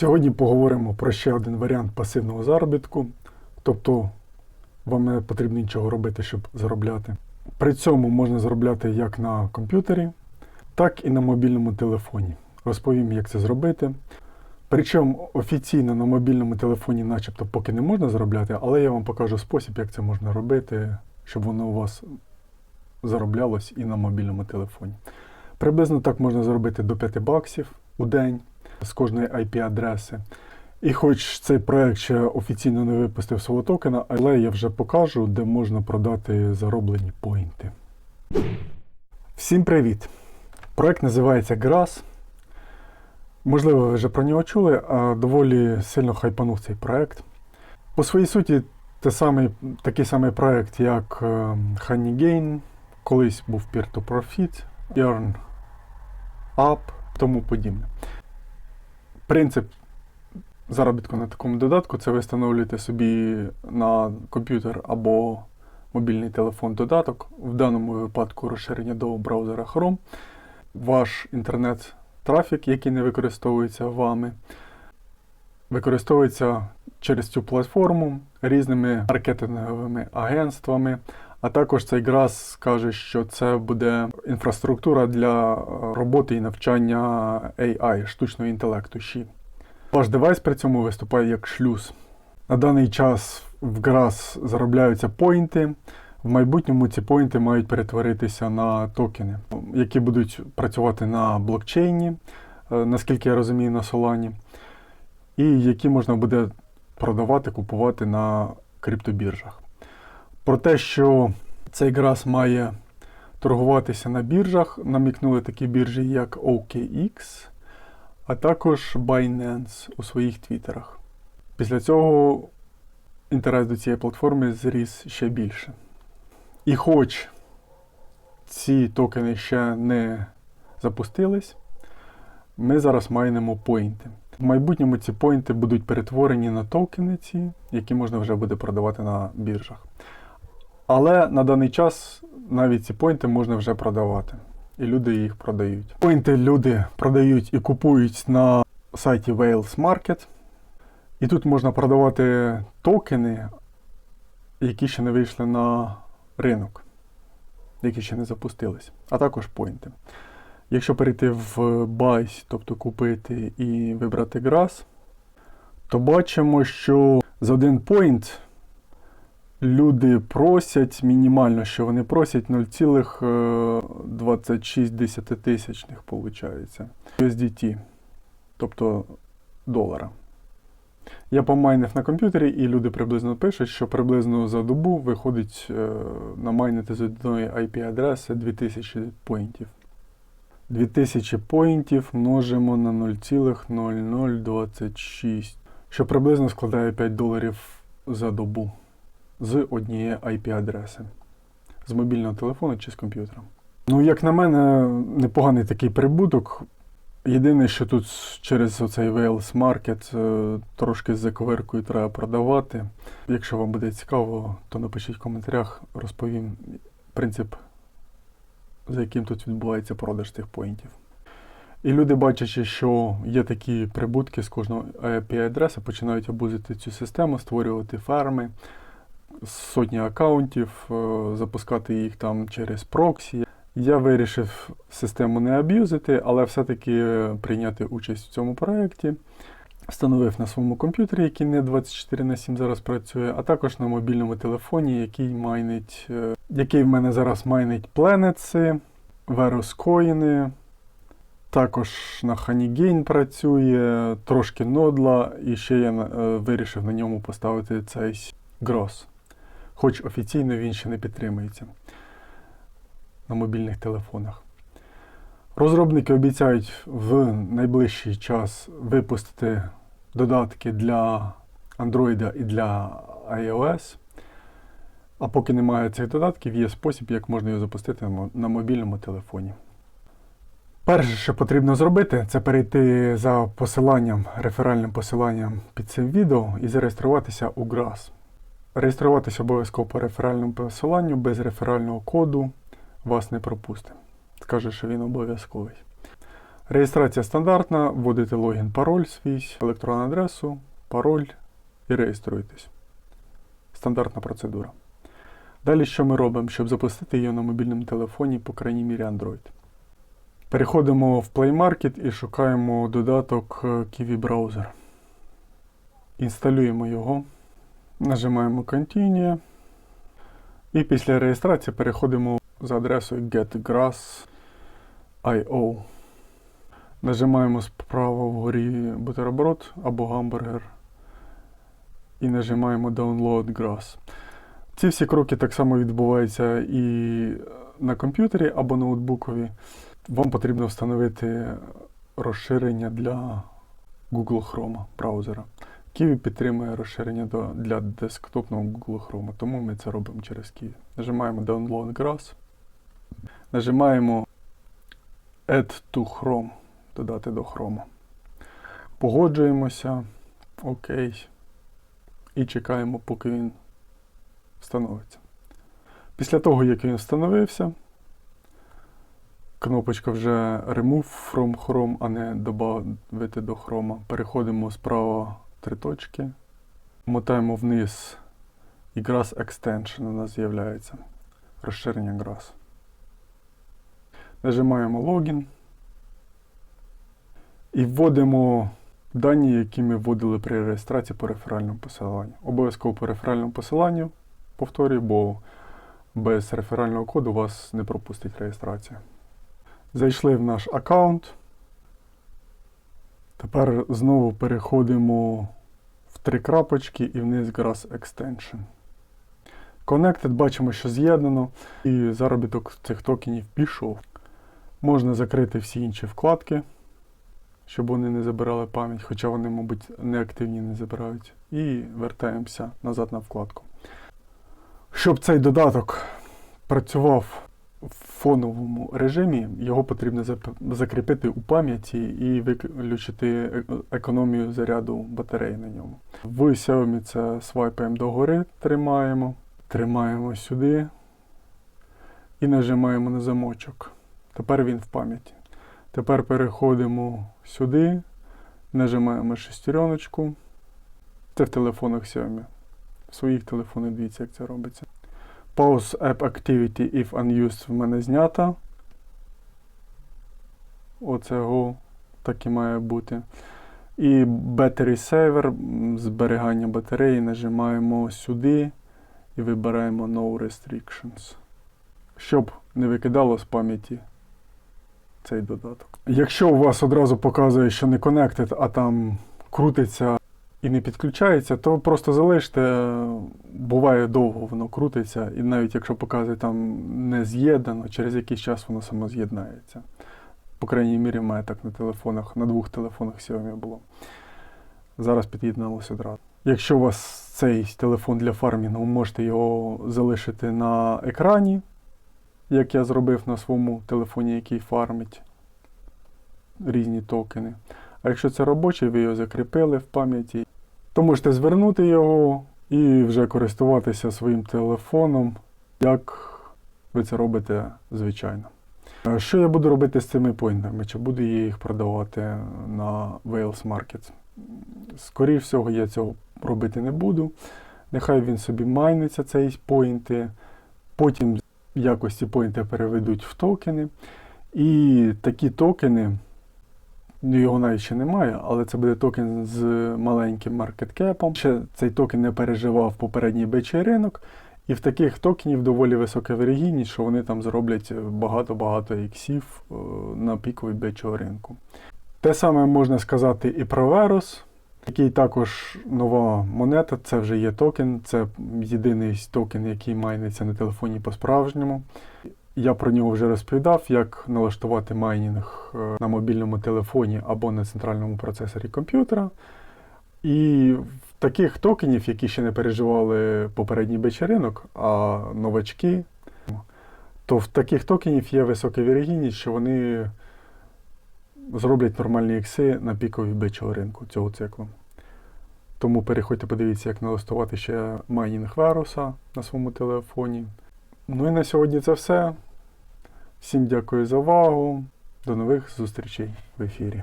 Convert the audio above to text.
Сьогодні поговоримо про ще один варіант пасивного заробітку, тобто вам не потрібно нічого робити, щоб заробляти. При цьому можна заробляти як на комп'ютері, так і на мобільному телефоні. Розповім, як це зробити. Причому офіційно на мобільному телефоні, начебто, поки не можна заробляти, але я вам покажу спосіб, як це можна робити, щоб воно у вас зароблялось і на мобільному телефоні. Приблизно так можна заробити до 5 баксів у день з кожної IP-адреси. І хоч цей проект ще офіційно не випустив свого токена, але я вже покажу, де можна продати зароблені поінти. Всім привіт! Проект називається GRAS. Можливо, ви вже про нього чули, а доволі сильно хайпанув цей проект. По своїй суті, те самий, такий самий проект, як е, Honeygain, колись був Peer-to-Profit, Earn Up, тому подібне. Принцип заробітку на такому додатку це ви встановлюєте собі на комп'ютер або мобільний телефон додаток, в даному випадку розширення до браузера Chrome, ваш інтернет-трафік, який не використовується вами, використовується через цю платформу різними маркетинговими агентствами. А також цей GRAS каже, що це буде інфраструктура для е, роботи і навчання AI, штучного інтелекту. Ші. Ваш девайс при цьому виступає як шлюз. На даний час в GRAS заробляються поінти. В майбутньому ці поінти мають перетворитися на токени, які будуть працювати на блокчейні, е, наскільки я розумію, на Solana, і які можна буде продавати, купувати на криптобіржах. Про те, що цей GRAS має торгуватися на біржах, намікнули такі біржі, як OKX, а також Binance у своїх твіттерах. Після цього інтерес до цієї платформи зріс ще більше. І хоч ці токени ще не запустились, ми зараз майнемо поінти. В майбутньому ці поінти будуть перетворені на токени, ці, які можна вже буде продавати на біржах. Але на даний час навіть ці поінти можна вже продавати. І люди їх продають. Поінти люди продають і купують на сайті Wales Market. І тут можна продавати токени, які ще не вийшли на ринок, які ще не запустились, а також поінти. Якщо перейти в Buy, тобто купити і вибрати GRAS, то бачимо, що за один поінт люди просять мінімально, що вони просять 0,26 тисячних, виходить, USDT, тобто долара. Я помайнив на комп'ютері, і люди приблизно пишуть, що приблизно за добу виходить е, намайнити з одної IP-адреси 2000 поінтів. 2000 поінтів множимо на 0,0026, що приблизно складає 5 доларів за добу з однієї IP-адреси. З мобільного телефону чи з комп'ютера. Ну, як на мене, непоганий такий прибуток. Єдине, що тут через оцей Wales Market е, трошки з заковиркою треба продавати. Якщо вам буде цікаво, то напишіть в коментарях, розповім принцип, за яким тут відбувається продаж цих поінтів. І люди, бачачи, що є такі прибутки з кожного IP-адреси, починають обузити цю систему, створювати ферми, сотні аккаунтів, е, запускати їх там через проксі. Я вирішив систему не аб'юзити, але все-таки прийняти участь в цьому проєкті. Встановив на своєму комп'ютері, який не 24 на 7 зараз працює, а також на мобільному телефоні, який майнить, е, який в мене зараз майнить Planets, Verus Також на Honeygain працює, трошки нодла, і ще я е, вирішив на ньому поставити цей Gross. Хоч офіційно він ще не підтримується на мобільних телефонах. Розробники обіцяють в найближчий час випустити додатки для Android і для iOS. А поки немає цих додатків, є спосіб, як можна його запустити на мобільному телефоні. Перше, що потрібно зробити, це перейти за посиланням, реферальним посиланням під цим відео і зареєструватися у GRAS. Реєструватися обов'язково по реферальному посиланню без реферального коду вас не пропустить. Скаже, що він обов'язковий. Реєстрація стандартна, вводите логін, пароль свій, електронну адресу, пароль і реєструєтесь. Стандартна процедура. Далі що ми робимо, щоб запустити її на мобільному телефоні, по крайній мірі Android? Переходимо в Play Market і шукаємо додаток е, Kiwi Browser. Інсталюємо його, нажимаємо Continue. І після реєстрації переходимо за адресою getgrass.io. Нажимаємо справа вгорі бутерброд або гамбургер. І нажимаємо Download Grass. Ці всі кроки так само відбуваються і на комп'ютері або ноутбукові. Вам потрібно встановити розширення для Google Chrome браузера. Kiwi підтримує розширення для десктопного Google Chrome, тому ми це робимо через Kiwi. Нажимаємо Download Grass. Нажимаємо Add to Chrome, додати до Chrome. Погоджуємося. Окей. І чекаємо, поки він встановиться. Після того, як він встановився, кнопочка вже Remove from Chrome, а не додати до Chrome. Переходимо справа три точки, мотаємо вниз і Grass Extension у нас з'являється. Розширення Grass. Нажимаємо логін і вводимо дані, які ми вводили при реєстрації по реферальному посиланню. Обов'язково по реферальному посиланню, повторюю, бо без реферального коду вас не пропустить реєстрація. Зайшли в наш аккаунт. Тепер знову переходимо в три крапочки і вниз Grass Extension. Connected бачимо, що з'єднано, і заробіток цих токенів пішов. Можна закрити всі інші вкладки, щоб вони не забирали пам'ять, хоча вони, мабуть, неактивні не забирають. І вертаємося назад на вкладку. Щоб цей додаток працював фоновому режимі, його потрібно закріпити у пам'яті і виключити е- економію заряду батареї на ньому. В Xiaomi це свайпаємо догори, тримаємо, тримаємо сюди і нажимаємо на замочок. Тепер він в пам'яті. Тепер переходимо сюди, нажимаємо шестереночку. Це в телефонах Xiaomi. В своїх телефонах дивіться, як це робиться. Pause App Activity if unused в мене знята. Оцього так і має бути. І Battery Saver, зберігання батареї, нажимаємо сюди і вибираємо No Restrictions. Щоб не викидало з пам'яті цей додаток. Якщо у вас одразу показує, що не connected, а там крутиться і не підключається, то просто залиште. Буває довго воно крутиться, і навіть якщо показує там не з'єднано, через якийсь час воно само з'єднається. По крайній мірі, мене так на телефонах, на двох телефонах Xiaomi було. Зараз під'єдналося одразу. Якщо у вас цей телефон для фармінгу, можете його залишити на екрані, як я зробив на своєму телефоні, який фармить різні токени. А якщо це робочий, ви його закріпили в пам'яті, то можете звернути його і вже користуватися своїм телефоном, як ви це робите звичайно. Що я буду робити з цими поінтами? Чи буду я їх продавати на Wales Market? Скоріше всього, я цього робити не буду. Нехай він собі майниться, цей поінти. Потім якості поінти переведуть в токени. І такі токени, його навіть ще немає, але це буде токен з маленьким маркеткепом. Ще цей токен не переживав попередній бичий ринок. І в таких токенів доволі висока вирогідність, що вони там зроблять багато-багато іксів е, на пікові бичого ринку. Те саме можна сказати і про Verus, який також нова монета, це вже є токен, це єдиний токен, який майниться на телефоні по-справжньому. Я про нього вже розповідав, як налаштувати майнінг е, на мобільному телефоні або на центральному процесорі комп'ютера. І в таких токенів, які ще не переживали попередній бичий ринок, а новачки, то в таких токенів є висока вірогідність, що вони зроблять нормальні ікси на пікові бичого ринку цього циклу. Тому переходьте, подивіться, як налаштувати ще майнінг Веруса на своєму телефоні. Ну і на сьогодні це все. Всім дякую за увагу. До нових зустрічей в ефірі.